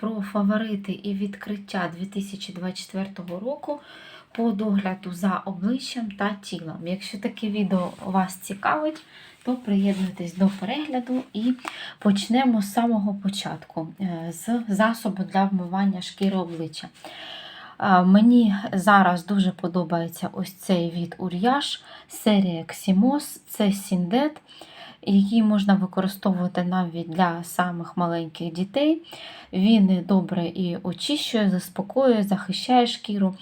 про фаворити і відкриття 2024 року по догляду за обличчям та тілом. Якщо таке відео вас цікавить, то приєднуйтесь до перегляду і почнемо з самого початку е, з засобу для вмивання шкіри обличчя. Е, Мені зараз дуже подобається ось цей від Ур'яш, серія Ximos, це Сіндет, який можна використовувати навіть для самих маленьких дітей. Він добре і очищує, заспокоює, захищає шкіру.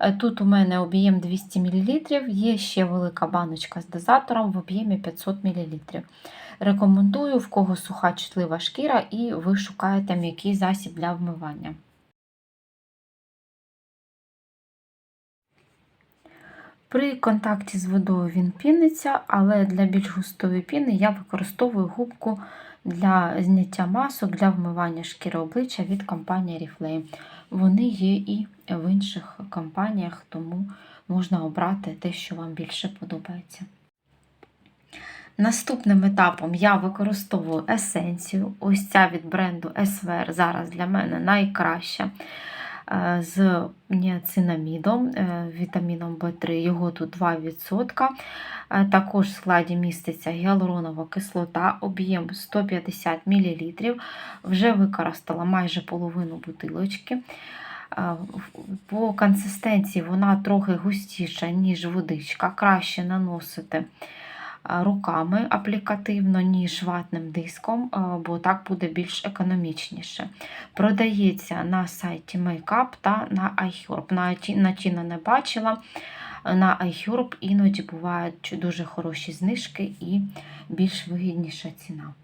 Е, Тут у мене об'єм 200 мл, є ще велика баночка з дозатором в об'ємі 500 мл. Рекомендую, в кого суха чутлива шкіра, і ви шукаєте м'який засіб для вмивання. При контакті з водою він піниться, але для більш густої піни я використовую губку для зняття масок для вмивання шкіри обличчя від компанії Oriflame. Вони є і в інших компаніях, тому можна обрати те, що вам більше подобається. Наступним етапом я використовую есенцію. Ось ця від бренду SVR зараз для мене найкраща з ніацинамідом, е, вітаміном В3, його тут 2%. Е, Також в складі міститься гіалуронова кислота, об'єм 150 мл. Вже використала майже половину бутилочки. Е, По консистенції вона трохи густіша, ніж водичка. Краще наносити руками аплікативно, ніж ватним диском, бо так буде більш економічніше. Продається на сайті Makeup та на iHerb. На ті- На ті не бачила. На iHerb іноді бувають дуже хороші знижки і більш вигідніша ціна.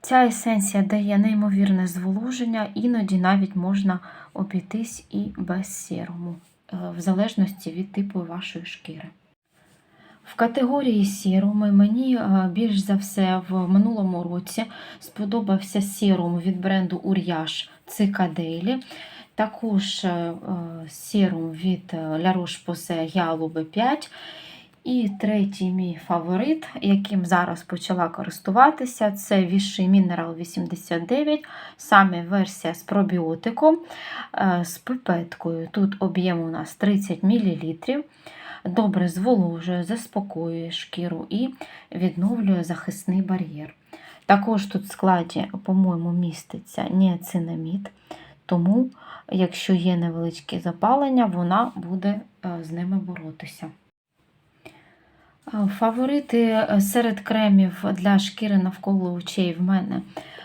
Ця есенція дає неймовірне зволоження, іноді навіть можна обійтись і без серуму, е, в залежності від типу вашої шкіри. В категорії сіруми мені е, більш за все в минулому році сподобався сірум від бренду Ур'яш Цикаделі. Також е, е, сірум від La Roche-Posay Giallo B5. І третій мій фаворит, яким зараз почала користуватися, це Vichy Mineral 89, саме версія з пробіотиком, з пипеткою. Тут об'єм у нас 30 мл добре зволожує, заспокоює шкіру і відновлює захисний бар'єр. Також тут в складі, по-моєму, міститься ніацинамід, тому, якщо є невеличкі запалення, вона буде е, з ними боротися. Е, Фаворити е, серед кремів для шкіри навколо очей в мене.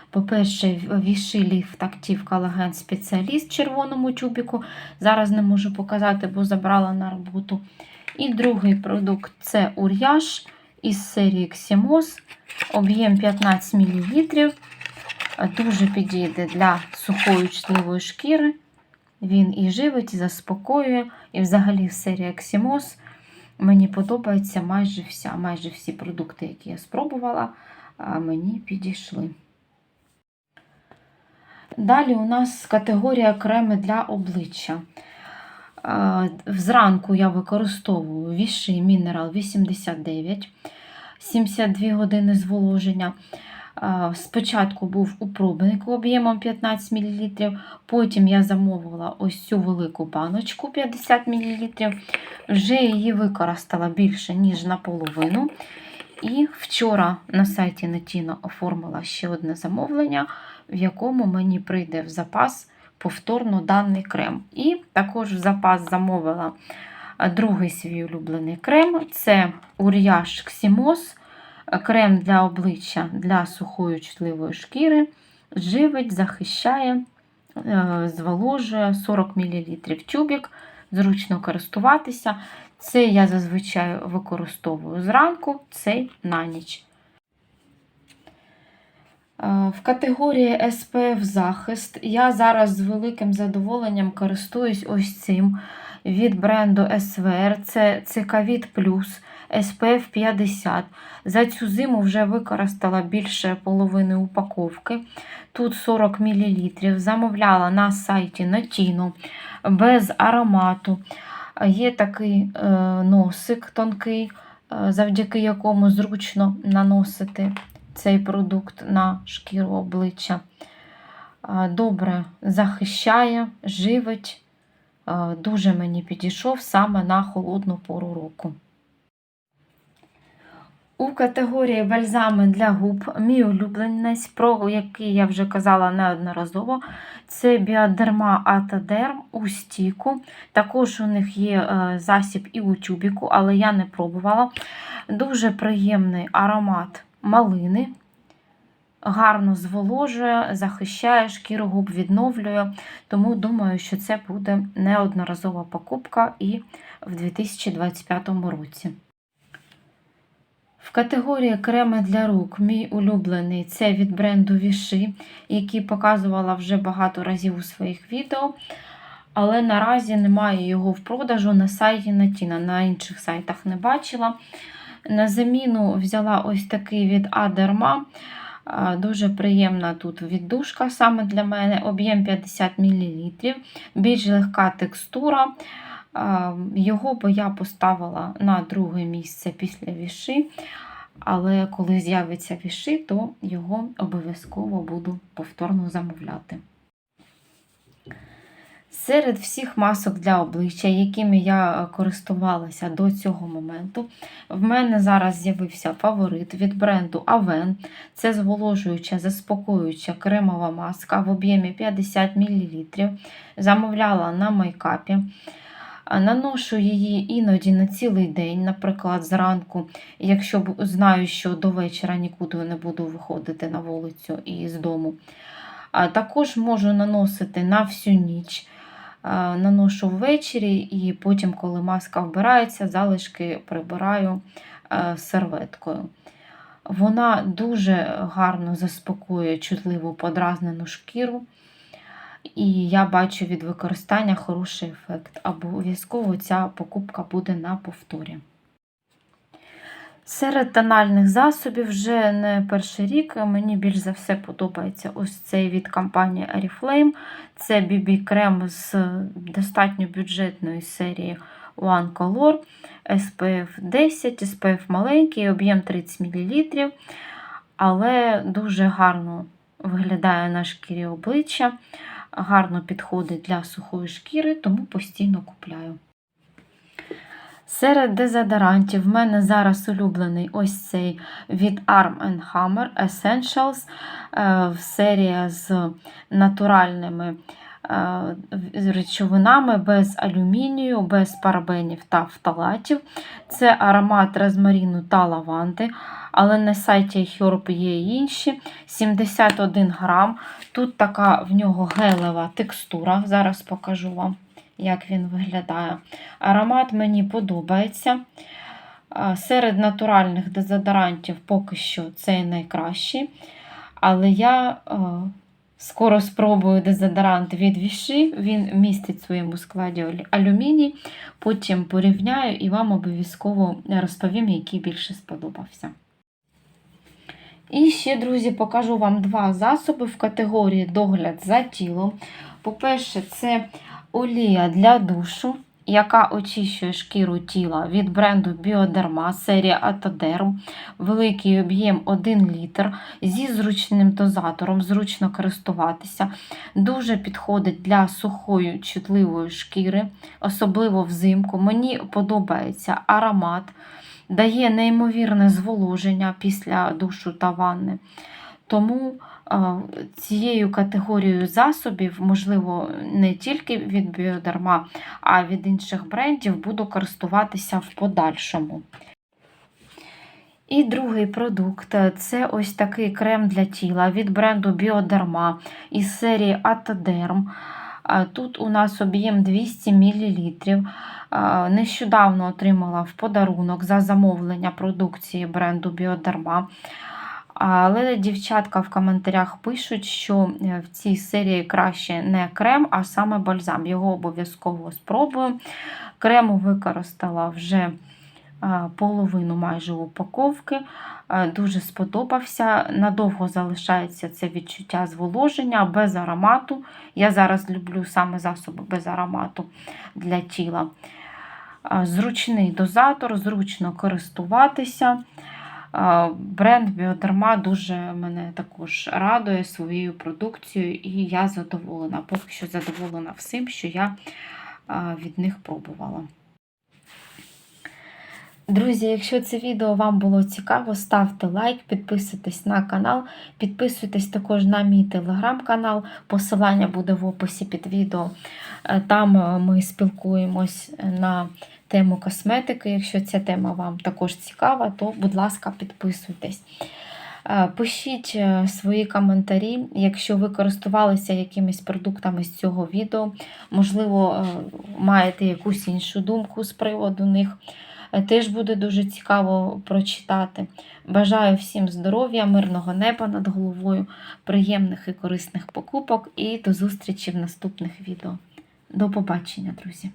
По-перше, Lift Active Collagen Спеціаліст в червоному тюбіку. Зараз не можу показати, бо забрала на роботу. І другий продукт це Ур'яш із серії Ximos, об'єм 15 мл. Дуже підійде для сухої чутливої шкіри. Він і живить, і заспокоює. І взагалі в серії Ximos мені подобається майже вся, майже всі продукти, які я спробувала, мені підійшли. Далі у нас категорія креми для обличчя. Зранку я використовую Vichy Mineral 89, 72 години зволоження. Спочатку був у пробнику об'ємом 15 мл, потім я замовила ось цю велику баночку 50 мл. Вже її використала більше, ніж наполовину. І вчора на сайті Netino оформила ще одне замовлення, в якому мені прийде в запас повторно даний крем. І також в запас замовила другий свій улюблений крем це Ур'яш Ximos, крем для обличчя для сухої чутливої шкіри. Живить, захищає, е, зволожує 40 мл тюбік, зручно користуватися. Це я зазвичай використовую зранку, цей на ніч. Е, В категорії SPF захист я зараз з великим задоволенням користуюсь ось цим від бренду SVR. Це Цикавіт Плюс SPF 50. За цю зиму вже використала більше половини упаковки. Тут 40 мл. Замовляла на сайті Notino без аромату. Є такий е, носик тонкий, е, завдяки якому зручно наносити цей продукт на шкіру обличчя. добре захищає, живить. Дуже мені підійшов саме на холодну пору року. У категорії бальзами для губ мій улюбленець, про який я вже казала неодноразово, це Біодерма Атадерм у стіку. Також у них є е, засіб і у тюбіку, але я не пробувала. Дуже приємний аромат малини. Гарно зволожує, захищає шкіру губ, відновлює. Тому думаю, що це буде неодноразова покупка і в 2025 році. В категорії креми для рук мій улюблений це від бренду Віши, який показувала вже багато разів у своїх відео. Але наразі немає його в продажу на сайті Натіна. На інших сайтах не бачила. На заміну взяла ось такий від Адерма. Дуже приємна тут віддушка саме для мене, об'єм 50 мл, більш легка текстура. Його би я поставила на друге місце після віши, але коли з'явиться віши, то його обов'язково буду повторно замовляти. Серед всіх масок для обличчя, якими я користувалася до цього моменту, в мене зараз з'явився фаворит від бренду Aven. Це зволожуюча, заспокоююча кремова маска в об'ємі 50 мл. Замовляла на майкапі. Наношу її іноді на цілий день, наприклад, зранку, якщо знаю, що до вечора нікуди не буду виходити на вулицю і з дому. Також можу наносити на всю ніч. Наношу ввечері, і потім, коли маска вбирається, залишки прибираю серветкою. Вона дуже гарно заспокоює чутливу подразнену шкіру. І я бачу від використання хороший ефект. Обов'язково ця покупка буде на повторі. Серед тональних засобів вже не перший рік. Мені більш за все подобається ось цей від компанії Oriflame. Це BB крем з достатньо бюджетної серії One Color SPF 10, SPF маленький, об'єм 30 мл. Але дуже гарно виглядає на шкірі обличчя гарно підходить для сухої шкіри, тому постійно купляю. Серед дезодорантів в мене зараз улюблений ось цей від Arm Hammer Essentials е, серія з натуральними е, речовинами без алюмінію, без парабенів та фталатів. Це аромат розмаріну та лаванди, але на сайті Herb є інші. 71 грам. Тут така в нього гелева текстура. Зараз покажу вам, як він виглядає. Аромат мені подобається. Серед натуральних дезодорантів поки що цей найкращий. Але я скоро спробую дезодорант від Віши. Він містить в своєму складі алюміній. Потім порівняю і вам обов'язково розповім, який більше сподобався. І ще, друзі, покажу вам два засоби в категорії догляд за тілом. По-перше, це олія для душу, яка очищує шкіру тіла від бренду Bioderma, серія Atoderm, великий об'єм 1 літр зі зручним дозатором, зручно користуватися. Дуже підходить для сухої, чутливої шкіри, особливо взимку. Мені подобається аромат дає неймовірне зволоження після душу та ванни. Тому цією категорією засобів, можливо, не тільки від біодарма, а від інших брендів, буду користуватися в подальшому. І другий продукт це ось такий крем для тіла від бренду Bioderma із серії Atoderm. Тут у нас об'єм 200 мл. Нещодавно отримала в подарунок за замовлення продукції бренду Біодарма. Але дівчатка в коментарях пишуть, що е, в цій серії краще не крем, а саме бальзам. Його обов'язково спробую. Крему використала вже половину майже упаковки. Дуже сподобався. Надовго залишається це відчуття зволоження без аромату. Я зараз люблю саме засоби без аромату для тіла. Зручний дозатор, зручно користуватися. Бренд Біотерма дуже мене також радує своєю продукцією, і я задоволена. Поки що задоволена всім, що я від них пробувала. Друзі, якщо це відео вам було цікаво, ставте лайк, підписуйтесь на канал, підписуйтесь також на мій телеграм-канал. Посилання буде в описі під відео. Е, Там е, ми спілкуємось на тему косметики. Якщо ця тема вам також цікава, то, будь ласка, підписуйтесь. Е, Пишіть е, свої коментарі, якщо ви користувалися якимись продуктами з цього відео, можливо, е, маєте якусь іншу думку з приводу них. Теж буде дуже цікаво прочитати. Бажаю всім здоров'я, мирного неба над головою, приємних і корисних покупок і до зустрічі в наступних відео. До побачення, друзі!